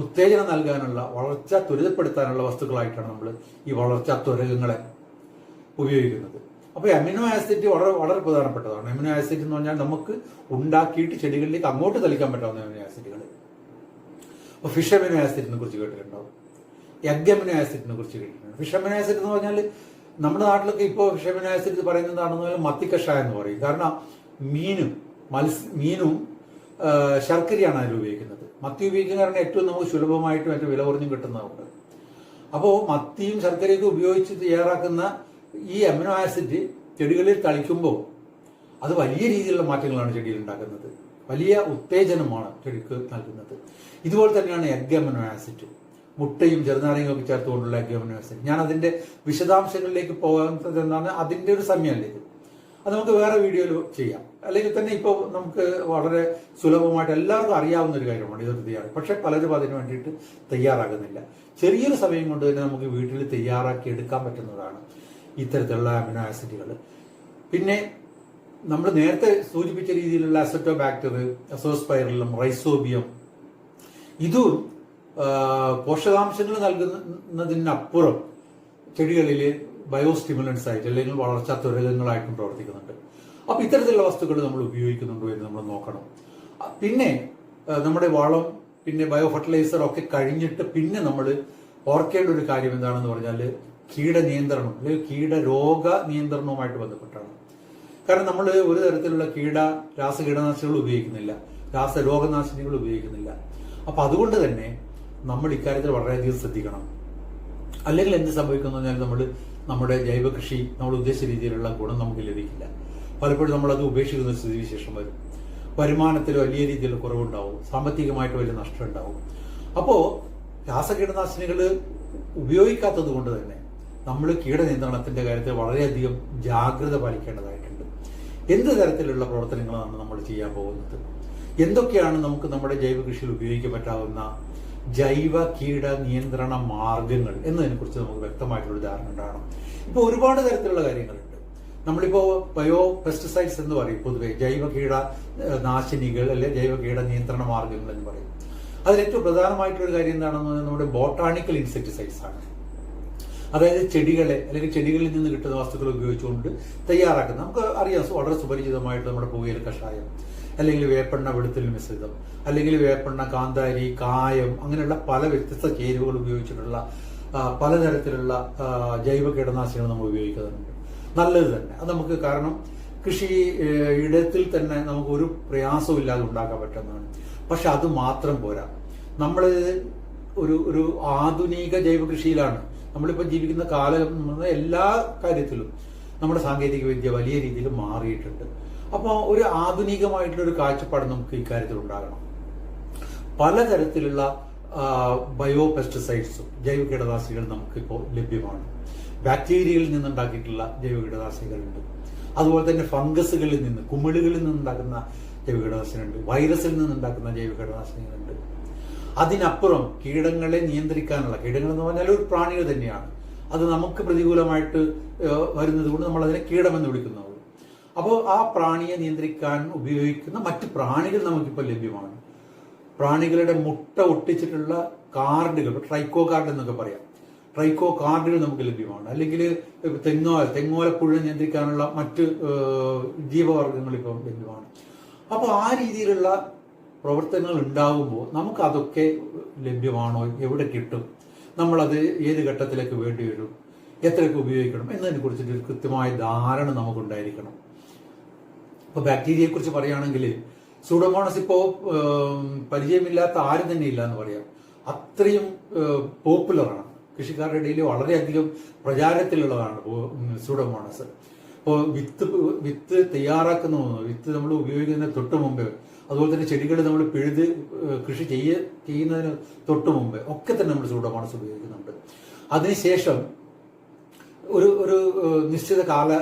ഉത്തേജനം നൽകാനുള്ള വളർച്ച ത്വരിതപ്പെടുത്താനുള്ള വസ്തുക്കളായിട്ടാണ് നമ്മൾ ഈ വളർച്ചാ ത്വരകങ്ങളെ ഉപയോഗിക്കുന്നത്. അപ്പോൾ അമിനോ ആസിഡ് വളരെ വളരെ പ്രധാനപ്പെട്ടതാണ്. അമിനോ ആസിഡ് എന്ന് പറഞ്ഞാൽ നമുക്ക് ഉണ്ടാക്കിയിട്ട് ചെടികളിലേക്ക് അങ്ങോട്ട് തളിക്കാൻ പറ്റാവുന്ന അമിനോ ആസിഡുകൾ. അപ്പോൾ ഫിഷ് അമിനോ ആസിഡിനെ കുറിച്ച് കേട്ടിട്ടുണ്ടാവും എഗ് ആസിഡിനെ കുറിച്ച് കഴിക്കുന്നത് ഫിഷമിനോ ആസിഡ് എന്ന് പറഞ്ഞാൽ നമ്മുടെ നാട്ടിലൊക്കെ ഇപ്പോൾ ഫിഷ് അമിനോ ആസിഡ് പറയുന്നതാണെന്ന് പറഞ്ഞാൽ മത്തിക്കഷായം എന്ന് പറയും. കാരണം മീനും മത്സ്യ മീനും ശർക്കരയാണ് അതിൽ ഉപയോഗിക്കുന്നത്. മത്തി ഉപയോഗിക്കുന്ന കാരണം ഏറ്റവും നമുക്ക് സുലഭമായിട്ടും ഏറ്റവും വില കുറഞ്ഞും കിട്ടുന്നതുകൊണ്ട് അപ്പോൾ മത്തിയും ശർക്കരയൊക്കെ ഉപയോഗിച്ച് തയ്യാറാക്കുന്ന ഈ അമിനോ ആസിഡ് ചെടികളിൽ തളിക്കുമ്പോൾ അത് വലിയ രീതിയിലുള്ള മാറ്റങ്ങളാണ് ചെടിയിൽ ഉണ്ടാക്കുന്നത്. വലിയ ഉത്തേജനമാണ് ചെടിക്ക് നൽകുന്നത്. ഇതുപോലെ തന്നെയാണ് എഗ് അമിനോ ആസിഡ്. മുട്ടയും ചെറുനാരങ്ങയും ഒക്കെ ചേർത്തുകൊണ്ടുള്ള ഗവൺമെന്റ് ഞാൻ അതിന്റെ വിശദാംശങ്ങളിലേക്ക് പോകുന്നത് എന്നാണ് അതിന്റെ ഒരു സമയമല്ലേ അത് നമുക്ക് വേറെ വീഡിയോയിൽ ചെയ്യാം. അല്ലെങ്കിൽ തന്നെ ഇപ്പോൾ നമുക്ക് വളരെ സുലഭമായിട്ട് എല്ലാവർക്കും അറിയാവുന്ന ഒരു കാര്യമാണ് ഇതൊരു തയ്യാറ് പക്ഷെ പലരും അതിന് വേണ്ടിയിട്ട് തയ്യാറാകുന്നില്ല. ചെറിയൊരു സമയം കൊണ്ട് തന്നെ നമുക്ക് വീട്ടിൽ തയ്യാറാക്കി എടുക്കാൻ പറ്റുന്നതാണ് ഇത്തരത്തിലുള്ള അമിനോ ആസിഡുകൾ പിന്നെ നമ്മൾ നേരത്തെ സൂചിപ്പിച്ച രീതിയിലുള്ള അസറ്റോബാക്ടർ അസോസ്പൈറലും റൈസോബിയം. ഇതും പോഷകാംശങ്ങൾ നൽകുന്നതിനപ്പുറം ചെടികളിൽ ബയോസ്റ്റിമുലൻസ് ആയിട്ട് അല്ലെങ്കിൽ വളർച്ചാ ത്വരകങ്ങളായിട്ടും പ്രവർത്തിക്കുന്നുണ്ട്. അപ്പൊ ഇത്തരത്തിലുള്ള വസ്തുക്കൾ നമ്മൾ ഉപയോഗിക്കുന്നുണ്ടോ എന്ന് നമ്മൾ നോക്കണം. പിന്നെ നമ്മുടെ വളം പിന്നെ ബയോ ഫെർട്ടിലൈസർ ഒക്കെ കഴിഞ്ഞിട്ട് പിന്നെ നമ്മൾ ഓർക്കേണ്ട ഒരു കാര്യം എന്താണെന്ന് പറഞ്ഞാൽ കീടനിയന്ത്രണം അല്ലെങ്കിൽ കീട രോഗ നിയന്ത്രണവുമായിട്ട് ബന്ധപ്പെട്ടാണ്. കാരണം നമ്മൾ ഒരു തരത്തിലുള്ള കീട രാസ കീടനാശിനികൾ ഉപയോഗിക്കുന്നില്ല. രാസരോഗനാശിനികൾ ഉപയോഗിക്കുന്നില്ല. അപ്പൊ അതുകൊണ്ട് തന്നെ നമ്മൾ ഇക്കാര്യത്തിൽ വളരെയധികം ശ്രദ്ധിക്കണം. അല്ലെങ്കിൽ എന്ത് സംഭവിക്കുന്നു നമ്മൾ നമ്മുടെ ജൈവ കൃഷി നമ്മൾ ഉദ്ദേശിച്ച രീതിയിലുള്ള ഗുണം നമുക്ക് ലഭിക്കില്ല. പലപ്പോഴും നമ്മൾ അത് ഉപേക്ഷിക്കുന്ന സ്ഥിതി സ്ഥിതിവിശേഷം വരും. വരുമാനത്തിൽ വലിയ രീതിയിൽ കുറവുണ്ടാവും. സാമ്പത്തികമായിട്ട് വലിയ നഷ്ടം ഉണ്ടാവും അപ്പോൾ രാസകീടനാശിനികൾ ഉപയോഗിക്കാത്തത് കൊണ്ട് തന്നെ നമ്മൾ കീടനിയന്ത്രണത്തിന്റെ കാര്യത്തിൽ വളരെയധികം ജാഗ്രത പാലിക്കേണ്ടതായിട്ടുണ്ട്. എന്ത് തരത്തിലുള്ള പ്രവർത്തനങ്ങളാണ് നമ്മൾ ചെയ്യാൻ പോകുന്നത്? എന്തൊക്കെയാണ് നമുക്ക് നമ്മുടെ ജൈവ കൃഷിയിൽ ഉപയോഗിക്കാൻ പറ്റാവുന്ന ജൈവ കീട നിയന്ത്രണ മാർഗങ്ങൾ എന്നതിനെ കുറിച്ച് നമുക്ക് വ്യക്തമായിട്ടുള്ള ധാരണ ഉണ്ടാകണം. ഇപ്പോൾ ഒരുപാട് തരത്തിലുള്ള കാര്യങ്ങളുണ്ട്. നമ്മളിപ്പോ ബയോ പെസ്റ്റിസൈഡ്സ് എന്ന് പറയും പൊതുവെ ജൈവ കീട നാശിനികൾ അല്ലെ ജൈവ കീട നിയന്ത്രണ മാർഗങ്ങൾ എന്ന് പറയും. അതിൽ ഏറ്റവും പ്രധാനമായിട്ടുള്ള കാര്യം എന്താണെന്ന് പറഞ്ഞാൽ നമ്മുടെ ബോട്ടാണിക്കൽ ഇൻസെക്ടിസൈഡ്സ് ആണ്. അതായത് ചെടികളെ അല്ലെങ്കിൽ ചെടികളിൽ നിന്ന് കിട്ടുന്ന വസ്തുക്കൾ ഉപയോഗിച്ചുകൊണ്ട് തയ്യാറാക്കുന്നത് നമുക്ക് അറിയാം വളരെ സുപരിചിതമായിട്ട് നമ്മുടെ പുകയില കഷായം. അല്ലെങ്കിൽ വേപ്പെണ്ണ വെളുത്തിൽ മിശ്രിതം അല്ലെങ്കിൽ വേപ്പെണ്ണ കാന്താരി കായം അങ്ങനെയുള്ള പല വ്യത്യസ്ത ചേരുവകൾ ഉപയോഗിച്ചിട്ടുള്ള പലതരത്തിലുള്ള ജൈവ കീടനാശിനികൾ നമ്മൾ ഉപയോഗിക്കുന്നുണ്ട് നല്ലത് തന്നെ. അത് നമുക്ക് കാരണം കൃഷി ഇടത്തിൽ തന്നെ നമുക്ക് ഒരു പ്രയാസവും ഇല്ലാതെ ഉണ്ടാക്കാൻ പറ്റുന്നതാണ്. പക്ഷെ അത് മാത്രം പോരാ. നമ്മൾ ഒരു ഒരു ആധുനിക ജൈവ കൃഷിയിലാണ്. നമ്മളിപ്പോൾ ജീവിക്കുന്ന കാലം എല്ലാ കാര്യത്തിലും നമ്മുടെ സാങ്കേതിക വിദ്യ വലിയ രീതിയിൽ മാറിയിട്ടുണ്ട്. അപ്പോൾ ഒരു ആധുനികമായിട്ടുള്ള ഒരു കാഴ്ചപ്പാട് നമുക്ക് ഇക്കാര്യത്തിൽ ഉണ്ടാകണം. പലതരത്തിലുള്ള ബയോ പെസ്റ്റിസൈഡ്സും ജൈവ കീടനാശിനികൾ നമുക്കിപ്പോൾ ലഭ്യമാണ്. ബാക്ടീരിയയിൽ നിന്നുണ്ടാക്കിയിട്ടുള്ള ജൈവ കീടനാശികളുണ്ട് അതുപോലെ തന്നെ ഫംഗസുകളിൽ നിന്ന് കുമിളുകളിൽ നിന്നുണ്ടാക്കുന്ന ജൈവ കീടനാശികളുണ്ട് വൈറസിൽ നിന്നുണ്ടാക്കുന്ന ജൈവ കീടനാശിനികളുണ്ട്. അതിനപ്പുറം കീടങ്ങളെ നിയന്ത്രിക്കാനുള്ള കീടങ്ങൾ എന്ന് പറഞ്ഞാൽ ഒരു പ്രാണികൾ തന്നെയാണ്. അത് നമുക്ക് പ്രതികൂലമായിട്ട് വരുന്നത് കൊണ്ട് നമ്മൾ അതിനെ കീടമെന്ന് വിളിക്കുന്നത് അപ്പോൾ ആ പ്രാണിയെ നിയന്ത്രിക്കാൻ ഉപയോഗിക്കുന്ന മറ്റ് പ്രാണികൾ നമുക്കിപ്പോൾ ലഭ്യമാണ്. പ്രാണികളുടെ മുട്ട ഒട്ടിച്ചിട്ടുള്ള കാർഡുകൾ ട്രൈക്കോ കാർഡ് എന്നൊക്കെ പറയാം. ട്രൈക്കോ കാർഡുകൾ നമുക്ക് ലഭ്യമാണ്. അല്ലെങ്കിൽ തെങ്ങോല തെങ്ങോലപ്പുഴ നിയന്ത്രിക്കാനുള്ള മറ്റ് ജീവവർഗങ്ങൾ ജീവവർഗങ്ങൾ ഇപ്പം ലഭ്യമാണ്. അപ്പോൾ ആ രീതിയിലുള്ള പ്രവർത്തനങ്ങൾ ഉണ്ടാകുമ്പോൾ നമുക്ക് അതൊക്കെ ലഭ്യമാണോ? എവിടെ കിട്ടും? നമ്മളത് ഏത് ഘട്ടത്തിലേക്ക് വേണ്ടി വരും? എത്രയൊക്കെ ഉപയോഗിക്കണം? എന്നതിനെ കുറിച്ചിട്ട് കൃത്യമായ ധാരണ നമുക്കുണ്ടായിരിക്കണം. ഇപ്പൊ ബാക്ടീരിയയെ കുറിച്ച് പറയുകയാണെങ്കിൽ സൂഡോമോണസ് ഇപ്പോ ഏം, പരിചയമില്ലാത്ത ആരും തന്നെ ഇല്ല എന്ന് പറയാം. അത്രയും പോപ്പുലറാണ്. കൃഷിക്കാരുടെ ഇടയിൽ വളരെയധികം പ്രചാരത്തിലുള്ളതാണ് സൂഡോമോണസ്. ഇപ്പോൾ വിത്ത് വിത്ത് തയ്യാറാക്കുന്ന വിത്ത് നമ്മൾ ഉപയോഗിക്കുന്ന തൊട്ട് മുമ്പ് അതുപോലെ തന്നെ ചെടികൾ നമ്മൾ പിഴുത് കൃഷി ചെയ്യ ചെയ്യുന്നതിന് തൊട്ട് മുമ്പ് ഒക്കെ തന്നെ നമ്മൾ സൂഡോമോണസ് ഉപയോഗിക്കുന്നുണ്ട്. അതിനുശേഷം ഒരു ഒരു നിശ്ചിത കാല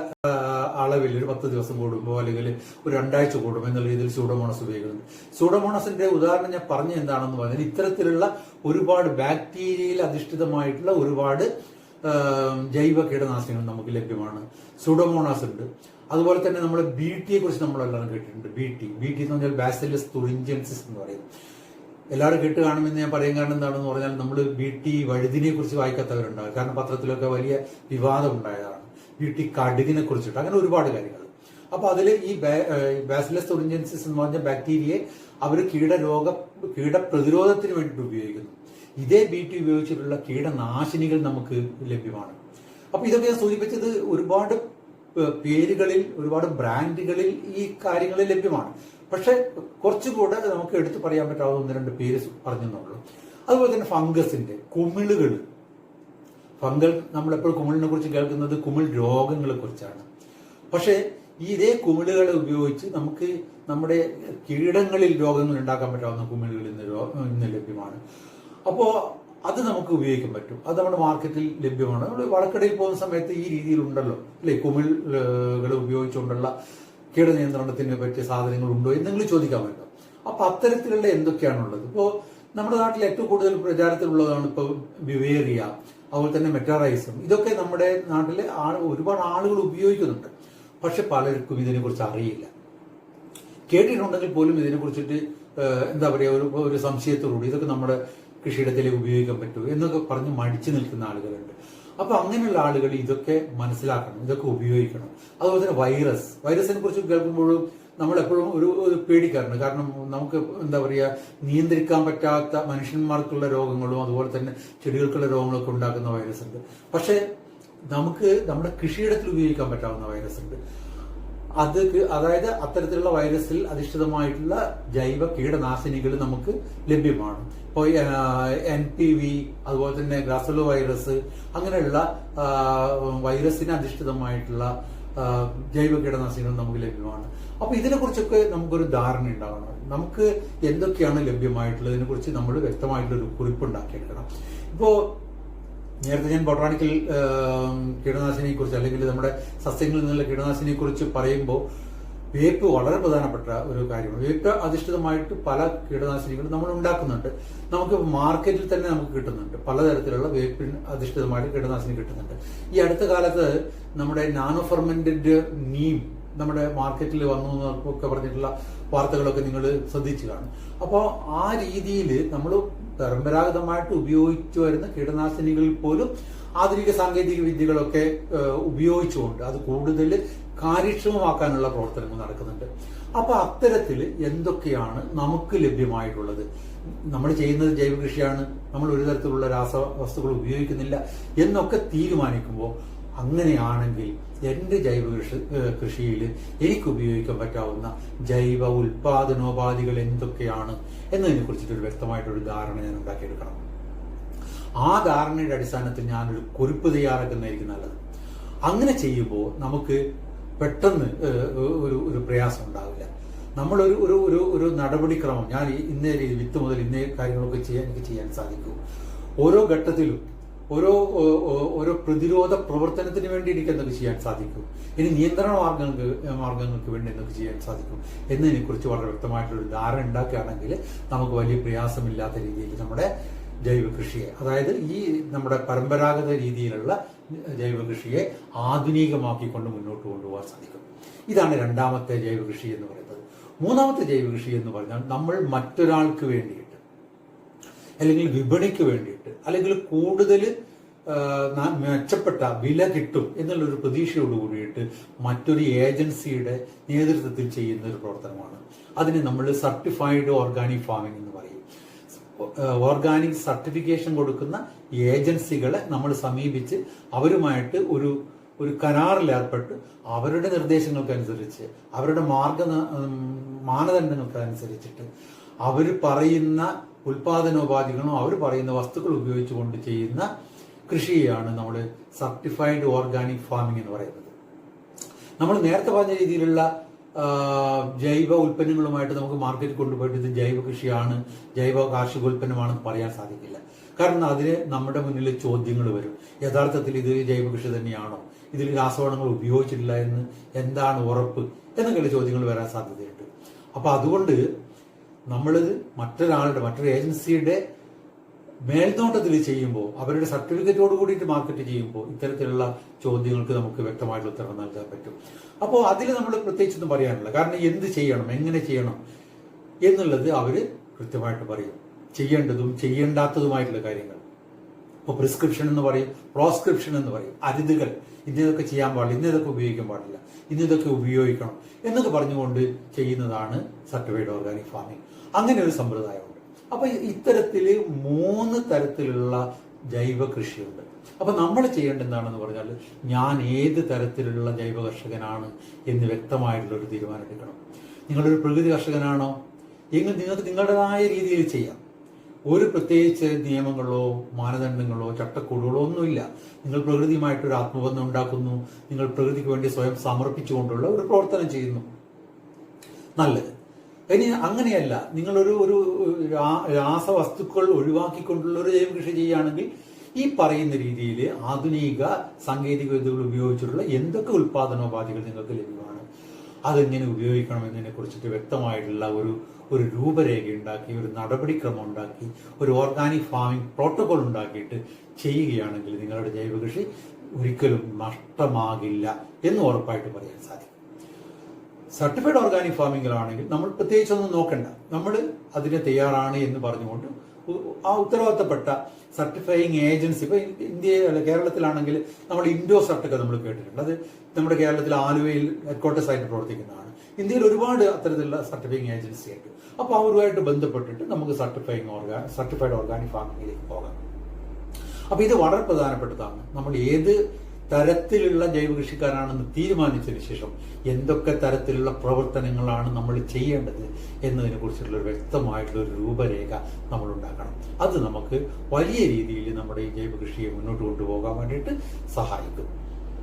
അളവിൽ ഒരു പത്ത് ദിവസം കൂടുമ്പോൾ അല്ലെങ്കിൽ ഒരു രണ്ടാഴ്ച കൂടുമ്പോൾ എന്നുള്ള രീതിയിൽ സൂഡോമോണസ് ഉപയോഗിക്കുന്നത് സൂഡോമോണസിന്റെ ഉദാഹരണം ഞാൻ പറഞ്ഞ എന്താണെന്ന് പറഞ്ഞാൽ ഇത്തരത്തിലുള്ള ഒരുപാട് ബാക്ടീരിയയിൽ അധിഷ്ഠിതമായിട്ടുള്ള ഒരുപാട് ജൈവ കീടനാശിനികൾ നമുക്ക് ലഭ്യമാണ്. സൂഡോമോണാസ് ഉണ്ട്. അതുപോലെ തന്നെ നമ്മൾ ബി ടിയെ കുറിച്ച് നമ്മളെല്ലാം കേട്ടിട്ടുണ്ട്. B T. ബി ടി എന്ന് പറഞ്ഞാൽ ബാസിലസ് തുറിഞ്ചൻസിസ് എന്ന് പറയും. എല്ലാവരും കേട്ട് കാണുമെന്ന് ഞാൻ പറയാൻ കാരണം എന്താണെന്ന് പറഞ്ഞാൽ നമ്മൾ ബി ടി വഴുതിനെ കുറിച്ച് വായിക്കാത്തവരുണ്ടാകും. കാരണം പത്രത്തിലൊക്കെ വലിയ വിവാദം ഉണ്ടായതാണ്. ബി ടി കടുകിനെ കുറിച്ചിട്ട് അങ്ങനെ ഒരുപാട് കാര്യങ്ങൾ. അപ്പൊ അതിൽ ഈ ബാസിലസ് ഒറിഞ്ചൻസിസ് എന്ന് പറഞ്ഞ ബാക്ടീരിയയെ അവർ കീടരോഗ കീടപ്രതിരോധത്തിന് വേണ്ടിയിട്ട് ഉപയോഗിക്കുന്നു. ഇതേ ബി ടി ഉപയോഗിച്ചിട്ടുള്ള കീടനാശിനികൾ നമുക്ക് ലഭ്യമാണ്. അപ്പൊ ഇതൊക്കെ ഞാൻ സൂചിപ്പിച്ചത് ഒരുപാട് പേരുകളിൽ ഒരുപാട് ബ്രാൻഡുകളിൽ ഈ കാര്യങ്ങൾ ലഭ്യമാണ്. പക്ഷെ കുറച്ചുകൂടെ നമുക്ക് എടുത്തു പറയാൻ പറ്റാവുന്ന ഒന്ന് രണ്ട് പേര് പറഞ്ഞെന്നുള്ളൂ. അതുപോലെ തന്നെ ഫംഗസിന്റെ കുമിളുകൾ. ഫംഗൽ നമ്മളെപ്പോഴും കുമിളിനെ കുറിച്ച് കേൾക്കുന്നത് കുമിൾ രോഗങ്ങളെ കുറിച്ചാണ്. പക്ഷേ ഈ ഇതേ കുമിളുകളെ ഉപയോഗിച്ച് നമുക്ക് നമ്മുടെ കീടങ്ങളിൽ രോഗങ്ങൾ ഉണ്ടാക്കാൻ പറ്റാവുന്ന കുമിളുകൾ ഇന്ന് ഇന്ന് ലഭ്യമാണ്. അപ്പോൾ അത് നമുക്ക് ഉപയോഗിക്കാൻ പറ്റും. അത് നമ്മുടെ മാർക്കറ്റിൽ ലഭ്യമാണ്. നമ്മൾ വളക്കടയിൽ പോകുന്ന സമയത്ത് ഈ രീതിയിലുണ്ടല്ലോ. അല്ലെ? കുമിളുകൾ ഉപയോഗിച്ചുകൊണ്ടുള്ള കീടനിയന്ത്രണത്തിന് പറ്റിയ സാധനങ്ങൾ ഉണ്ടോ എന്തെങ്കിലും ചോദിക്കാൻ പറ്റും. അപ്പൊ അത്തരത്തിലുള്ള എന്തൊക്കെയാണുള്ളത്? ഇപ്പോ നമ്മുടെ നാട്ടിൽ ഏറ്റവും കൂടുതൽ പ്രചാരത്തിലുള്ളതാണ് ഇപ്പോൾ ബിവേറിയ അതുപോലെ തന്നെ മെറ്റാറൈസും. ഇതൊക്കെ നമ്മുടെ നാട്ടിലെ ആൾ ഒരുപാട് ആളുകൾ ഉപയോഗിക്കുന്നുണ്ട്. പക്ഷെ പലർക്കും ഇതിനെക്കുറിച്ച് അറിയില്ല. കേട്ടിട്ടുണ്ടെങ്കിൽ പോലും ഇതിനെ കുറിച്ചിട്ട് എന്താ പറയുക ഒരു ഒരു സംശയത്തോടുകൂടി ഇതൊക്കെ നമ്മുടെ കൃഷിയിടത്തിലേക്ക് ഉപയോഗിക്കാൻ പറ്റുമോ എന്നൊക്കെ പറഞ്ഞ് മടിച്ചു നിൽക്കുന്ന ആളുകളുണ്ട്. അപ്പൊ അങ്ങനെയുള്ള ആളുകൾ ഇതൊക്കെ മനസ്സിലാക്കണം ഇതൊക്കെ ഉപയോഗിക്കണം. അതുപോലെ തന്നെ വൈറസ് വൈറസിനെ കുറിച്ച് കേൾക്കുമ്പോഴും നമ്മൾ എപ്പോഴും ഒരു പേടിക്കാറുണ്ട്. കാരണം നമുക്ക് എന്താ പറയുക നിയന്ത്രിക്കാൻ പറ്റാത്ത മനുഷ്യന്മാർക്കുള്ള രോഗങ്ങളും അതുപോലെ തന്നെ ചെടികൾക്കുള്ള രോഗങ്ങളൊക്കെ ഉണ്ടാക്കുന്ന വൈറസ് ഉണ്ട്. പക്ഷേ നമുക്ക് നമ്മുടെ കൃഷിയിടത്തിൽ ഉപയോഗിക്കാൻ പറ്റാവുന്ന വൈറസ് ഉണ്ട്. അത് അതായത് അത്തരത്തിലുള്ള വൈറസിൽ അധിഷ്ഠിതമായിട്ടുള്ള ജൈവ കീടനാശിനികൾ നമുക്ക് ലഭ്യമാണ്. ഇപ്പോൾ എൻ പി വി അതുപോലെ തന്നെ ഗ്രാസലോ വൈറസ് അങ്ങനെയുള്ള വൈറസിന് അധിഷ്ഠിതമായിട്ടുള്ള ജൈവ കീടനാശിനികൾ നമുക്ക് ലഭ്യമാണ്. അപ്പൊ ഇതിനെക്കുറിച്ചൊക്കെ നമുക്കൊരു ധാരണ ഉണ്ടാവണം. നമുക്ക് എന്തൊക്കെയാണ് ലഭ്യമായിട്ടുള്ളതിനെ കുറിച്ച് നമ്മൾ വ്യക്തമായിട്ടുള്ള ഒരു കുറിപ്പ് ഉണ്ടാക്കിയെടുക്കണം ഇപ്പോ നേരത്തെ ഞാൻ ബൊട്ടാണിക്കൽ കീടനാശിനിയെ കുറിച്ച് അല്ലെങ്കിൽ നമ്മുടെ സസ്യങ്ങളിൽ നിന്നുള്ള കീടനാശിനിയെ കുറിച്ച് പറയുമ്പോൾ വേപ്പ് വളരെ പ്രധാനപ്പെട്ട ഒരു കാര്യമാണ്. വേപ്പ് അധിഷ്ഠിതമായിട്ട് പല കീടനാശിനികളും നമ്മൾ ഉണ്ടാക്കുന്നുണ്ട്. നമുക്ക് മാർക്കറ്റിൽ തന്നെ നമുക്ക് കിട്ടുന്നുണ്ട്. പലതരത്തിലുള്ള വേപ്പിൻ അധിഷ്ഠിതമായിട്ട് കീടനാശിനി കിട്ടുന്നുണ്ട്. ഈ അടുത്ത കാലത്ത് നമ്മുടെ നാനോ ഫെർമെന്റഡ് നീം നമ്മുടെ മാർക്കറ്റിൽ വന്നു എന്നൊക്കെ പറഞ്ഞിട്ടുള്ള വാർത്തകളൊക്കെ നിങ്ങൾ ശ്രദ്ധിച്ചു കാണും. അപ്പോൾ ആ രീതിയിൽ നമ്മൾ പരമ്പരാഗതമായിട്ട് ഉപയോഗിച്ചു വരുന്ന കീടനാശിനികളിൽ പോലും ആധുനിക സാങ്കേതിക വിദ്യകളൊക്കെ ഉപയോഗിച്ചുകൊണ്ട് അത് കൂടുതൽ കാര്യക്ഷമമാക്കാനുള്ള പ്രവർത്തനങ്ങൾ നടക്കുന്നുണ്ട്. അപ്പൊ അത്തരത്തിൽ എന്തൊക്കെയാണ് നമുക്ക് ലഭ്യമായിട്ടുള്ളത്? നമ്മൾ ചെയ്യുന്നത് ജൈവ കൃഷിയാണ് നമ്മൾ ഒരു തരത്തിലുള്ള രാസവസ്തുക്കൾ ഉപയോഗിക്കുന്നില്ല എന്നൊക്കെ തീരുമാനിക്കുമ്പോൾ അങ്ങനെയാണെങ്കിൽ എന്റെ ജൈവ കൃഷി കൃഷിയിൽ എനിക്ക് ഉപയോഗിക്കാൻ പറ്റാവുന്ന ജൈവ ഉൽപാദനോപാധികൾ എന്തൊക്കെയാണ് എന്നതിനെ കുറിച്ചിട്ടൊരു വ്യക്തമായിട്ടൊരു ധാരണ ഞാൻ ഉണ്ടാക്കിയെടുക്കണം. ആ ധാരണയുടെ അടിസ്ഥാനത്തിൽ ഞാനൊരു കുറിപ്പ് തയ്യാറാക്കുന്നതായിരിക്കും നല്ലത്. അങ്ങനെ ചെയ്യുമ്പോൾ നമുക്ക് പെട്ടെന്ന് ഒരു ഒരു പ്രയാസം ഉണ്ടാവില്ല. നമ്മളൊരു ഒരു ഒരു ഒരു നടപടിക്രമം ഞാൻ ഇന്നേ രീതി വിത്ത് മുതൽ ഇന്നേ കാര്യങ്ങളൊക്കെ ചെയ്യാൻ എനിക്ക് ചെയ്യാൻ സാധിക്കും. ഓരോ ഘട്ടത്തിലും ഓരോ ഓരോ പ്രതിരോധ പ്രവർത്തനത്തിന് വേണ്ടി എനിക്ക് എന്തൊക്കെ ചെയ്യാൻ സാധിക്കും? ഇനി നിയന്ത്രണ മാർഗങ്ങൾക്ക് മാർഗങ്ങൾക്ക് വേണ്ടി എന്തൊക്കെ ചെയ്യാൻ സാധിക്കും? എന്നതിനെ കുറിച്ച് വളരെ വ്യക്തമായിട്ടൊരു ധാരണ ഉണ്ടാക്കുകയാണെങ്കിൽ നമുക്ക് വലിയ പ്രയാസമില്ലാത്ത രീതിയിൽ നമ്മുടെ ജൈവ കൃഷിയെ അതായത് ഈ നമ്മുടെ പരമ്പരാഗത രീതിയിലുള്ള ജൈവ കൃഷിയെ ആധുനികമാക്കിക്കൊണ്ട് മുന്നോട്ട് കൊണ്ടുപോകാൻ സാധിക്കും. ഇതാണ് രണ്ടാമത്തെ ജൈവ കൃഷി എന്ന് പറയുന്നത്. മൂന്നാമത്തെ ജൈവ കൃഷി എന്ന് പറഞ്ഞാൽ നമ്മൾ മറ്റൊരാൾക്ക് വേണ്ടിയിട്ട് അല്ലെങ്കിൽ വിപണിക്ക് വേണ്ടിയിട്ട് അല്ലെങ്കിൽ കൂടുതൽ മെച്ചപ്പെട്ട വില കിട്ടും എന്നുള്ളൊരു പ്രതീക്ഷയോട് കൂടിയിട്ട് മറ്റൊരു ഏജൻസിയുടെ നേതൃത്വത്തിൽ ചെയ്യുന്ന ഒരു പ്രവർത്തനമാണ്. അതിന് നമ്മൾ സർട്ടിഫൈഡ് ഓർഗാനിക് ഫാമിംഗ് എന്ന് പറയും. ഓർഗാനിക് സർട്ടിഫിക്കേഷൻ കൊടുക്കുന്ന ഏജൻസികളെ നമ്മൾ സമീപിച്ച് അവരുമായിട്ട് ഒരു ഒരു കരാറിൽ ഏർപ്പെട്ട് അവരുടെ നിർദ്ദേശങ്ങൾക്കനുസരിച്ച് അവരുടെ മാർഗ മാനദണ്ഡങ്ങൾക്കനുസരിച്ചിട്ട് അവർ പറയുന്ന ഉൽപാദനോപാധികളും അവർ പറയുന്ന വസ്തുക്കൾ ഉപയോഗിച്ചുകൊണ്ട് ചെയ്യുന്ന കൃഷിയാണ് നമ്മൾ സർട്ടിഫൈഡ് ഓർഗാനിക് ഫാമിംഗ് എന്ന് പറയുന്നത്. നമ്മൾ നേരത്തെ പറഞ്ഞ രീതിയിലുള്ള ജൈവ ഉൽപ്പന്നങ്ങളുമായിട്ട് നമുക്ക് മാർക്കറ്റിൽ കൊണ്ടുപോയിട്ട് ഇത് ജൈവ കൃഷിയാണ് ജൈവ കാർഷിക ഉൽപ്പന്നമാണെന്ന് പറയാൻ സാധിക്കില്ല. കാരണം അതിന് നമ്മുടെ മുന്നിൽ ചോദ്യങ്ങൾ വരും. യഥാർത്ഥത്തിൽ ഇത് ജൈവ കൃഷി തന്നെയാണോ? ഇതിൽ രാസവളങ്ങൾ ഉപയോഗിച്ചിട്ടില്ല എന്ന് എന്താണ് ഉറപ്പ്? എന്നൊക്കെയുള്ള ചോദ്യങ്ങൾ വരാൻ സാധ്യതയുണ്ട്. അപ്പൊ അതുകൊണ്ട് നമ്മളിത് മറ്റൊരാളുടെ മറ്റൊരു ഏജൻസിയുടെ മേൽനോട്ടത്തിൽ ചെയ്യുമ്പോൾ അവരുടെ സർട്ടിഫിക്കറ്റോട് കൂടിയിട്ട് മാർക്കറ്റ് ചെയ്യുമ്പോൾ ഇത്തരത്തിലുള്ള ചോദ്യങ്ങൾക്ക് നമുക്ക് വ്യക്തമായിട്ടുള്ള ഉത്തരം നൽകാൻ പറ്റും. അപ്പോൾ അതിൽ നമ്മൾ പ്രത്യേകിച്ചൊന്നും പറയാനില്ല. കാരണം എന്ത് ചെയ്യണം എങ്ങനെ ചെയ്യണം എന്നുള്ളത് അവർ കൃത്യമായിട്ട് പറയും. ചെയ്യേണ്ടതും ചെയ്യേണ്ടാത്തതുമായിട്ടുള്ള കാര്യങ്ങൾ. ഇപ്പോൾ പ്രിസ്ക്രിപ്ഷൻ എന്ന് പറയും പ്രോസ്ക്രിപ്ഷൻ എന്ന് പറയും. അരുതുകൾ. ഇന്നതൊക്കെ ചെയ്യാൻ പാടില്ല ഇന്നതൊക്കെ ഉപയോഗിക്കാൻ പാടില്ല ഇന്നതൊക്കെ ഉപയോഗിക്കണം എന്നൊക്കെ പറഞ്ഞുകൊണ്ട് ചെയ്യുന്നതാണ് സർട്ടിഫൈഡ് ഓർഗാനിക് ഫാമിംഗ് അങ്ങനെ ഒരു സമ്പ്രദായമുണ്ട്. അപ്പൊ ഇത്തരത്തിൽ മൂന്ന് തരത്തിലുള്ള ജൈവ കൃഷിയുണ്ട്. അപ്പൊ നമ്മൾ ചെയ്യേണ്ട എന്താണെന്ന് പറഞ്ഞാൽ ഞാൻ ഏത് തരത്തിലുള്ള ജൈവ കർഷകനാണ് എന്ന് വ്യക്തമായിട്ടുള്ള ഒരു തീരുമാനം എടുക്കണം. നിങ്ങളൊരു പ്രകൃതി കർഷകനാണോ? എങ്കിൽ നിങ്ങൾക്ക് നിങ്ങളുടേതായ രീതിയിൽ ചെയ്യാം. ഒരു പ്രത്യേകിച്ച് നിയമങ്ങളോ മാനദണ്ഡങ്ങളോ ചട്ടക്കൂടുകളോ ഒന്നുമില്ല. നിങ്ങൾ പ്രകൃതിയുമായിട്ടൊരു ആത്മബന്ധം ഉണ്ടാക്കുന്നു. നിങ്ങൾ പ്രകൃതിക്ക് വേണ്ടി സ്വയം സമർപ്പിച്ചുകൊണ്ടുള്ള ഒരു പ്രവർത്തനം ചെയ്യുന്നു. നല്ലത്. ഇനി അങ്ങനെയല്ല. നിങ്ങളൊരു ഒരു രാസവസ്തുക്കൾ ഒഴിവാക്കിക്കൊണ്ടുള്ള ഒരു ജൈവ കൃഷി ചെയ്യുകയാണെങ്കിൽ ഈ പറയുന്ന രീതിയിൽ ആധുനിക സാങ്കേതിക വിദ്യകൾ ഉപയോഗിച്ചിട്ടുള്ള എന്തൊക്കെ ഉൽപാദനോപാധികൾ നിങ്ങൾക്ക് ലഭ്യമാണ്? അതെങ്ങനെ ഉപയോഗിക്കണം എന്നതിനെ കുറിച്ചിട്ട് വ്യക്തമായിട്ടുള്ള ഒരു ഒരു രൂപരേഖ ഉണ്ടാക്കി ഒരു നടപടിക്രമം ഉണ്ടാക്കി ഒരു ഓർഗാനിക് ഫാമിംഗ് പ്രോട്ടോകോൾ ഉണ്ടാക്കിയിട്ട് ചെയ്യുകയാണെങ്കിൽ നിങ്ങളുടെ ജൈവകൃഷി ഒരിക്കലും നഷ്ടമാകില്ല എന്ന് ഉറപ്പായിട്ട് പറയാൻ സാധിക്കും. സർട്ടിഫൈഡ് ഓർഗാനിക് ഫാമിങ്ങിലാണെങ്കിൽ നമ്മൾ പ്രത്യേകിച്ച് ഒന്നും നോക്കണ്ട. നമ്മൾ അതിന് തയ്യാറാണ് എന്ന് പറഞ്ഞുകൊണ്ട് ആ ഉത്തരവാദിത്തപ്പെട്ട സർട്ടിഫൈയിങ് ഏജൻസി ഇപ്പൊ ഇന്ത്യ അല്ല കേരളത്തിലാണെങ്കിൽ നമ്മൾ ഇൻഡോ സർട്ടൊക്കെ നമ്മൾ കേട്ടിട്ടുണ്ട്. അത് നമ്മുടെ കേരളത്തിൽ ആലുവയിൽ ഹെഡ്ക്വാർട്ടേഴ്സ് ആയിട്ട് പ്രവർത്തിക്കുന്നതാണ്. ഇന്ത്യയിൽ ഒരുപാട് അത്തരത്തിലുള്ള സർട്ടിഫൈയിങ് ഏജൻസി ഉണ്ട് അപ്പോൾ അവരുമായിട്ട് ബന്ധപ്പെട്ടിട്ട് നമുക്ക് സർട്ടിഫൈയിങ് ഓർഗാ സർട്ടിഫൈഡ് ഓർഗാനിക് ഫാമിങ്ങിലേക്ക് പോകാം. അപ്പൊ ഇത് വളരെ പ്രധാനപ്പെട്ടതാണ്. നമ്മൾ ഏത് തരത്തിലുള്ള ജൈവ കൃഷിക്കാരാണെന്ന് തീരുമാനിച്ചതിന് ശേഷം എന്തൊക്കെ തരത്തിലുള്ള പ്രവർത്തനങ്ങളാണ് നമ്മൾ ചെയ്യേണ്ടത് എന്നതിനെ കുറിച്ചുള്ള ഒരു വ്യക്തമായിട്ടുള്ള ഒരു രൂപരേഖ നമ്മൾ ഉണ്ടാക്കണം. അത് നമുക്ക് വലിയ രീതിയിൽ നമ്മുടെ ഈ ജൈവ കൃഷിയെ മുന്നോട്ട് കൊണ്ടുപോകാൻ വേണ്ടിയിട്ട് സഹായിക്കും.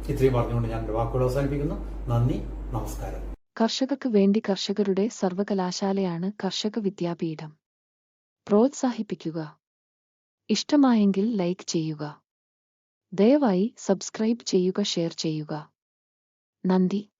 ഇത്രയും പറഞ്ഞുകൊണ്ട് ഞാൻ എന്റെ വാക്കുകൾ അവസാനിപ്പിക്കുന്നു. നന്ദി നമസ്കാരം. കർഷകർക്ക് വേണ്ടി കർഷകരുടെ സർവകലാശാലയാണ് കർഷക വിദ്യാപീഠം. പ്രോത്സാഹിപ്പിക്കുക. ഇഷ്ടമായെങ്കിൽ ലൈക്ക് ചെയ്യുക. ദയവായി സബ്സ്ക്രൈബ് ചെയ്യുക ഷെയർ ചെയ്യുക. നന്ദി.